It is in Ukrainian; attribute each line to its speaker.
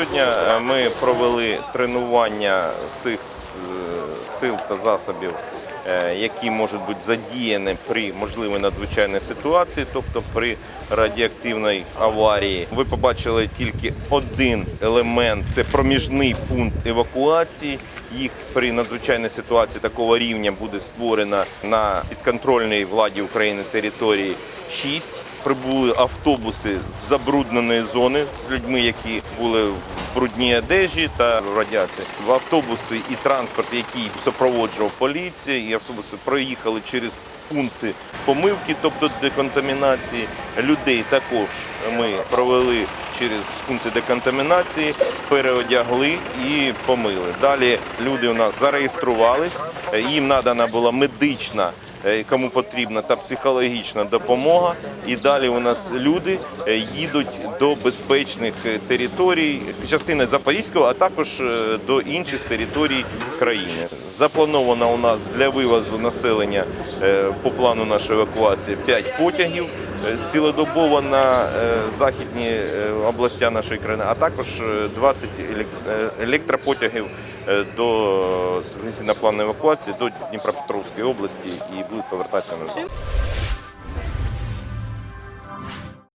Speaker 1: Сьогодні е, ми провели тренування цих е, сил та засобів, е, які можуть бути задіяні при можливій надзвичайній ситуації, тобто при радіоактивній аварії. Ви побачили тільки один елемент це проміжний пункт евакуації. Їх при надзвичайній ситуації такого рівня буде створено на підконтрольній владі України території 6. Прибули автобуси з забрудненої зони з людьми, які були в брудній одежі та радіації. В автобуси і транспорт, який супроводжував поліція, і автобуси проїхали через пункти помивки, тобто деконтамінації. Людей також ми провели через пункти деконтамінації, переодягли і помили. Далі люди у нас зареєструвались, їм надана була медична кому потрібна та психологічна допомога. І далі у нас люди е, їдуть до безпечних е, територій, частини Запорізького, а також е, до інших територій країни. Заплановано у нас для вивозу населення е, по плану нашої евакуації 5 потягів. Е, Цілодобово на е, західні е, області нашої країни, а також е, 20 е, електропотягів до на плану евакуації до Дніпропетровської області і будуть повертатися назад.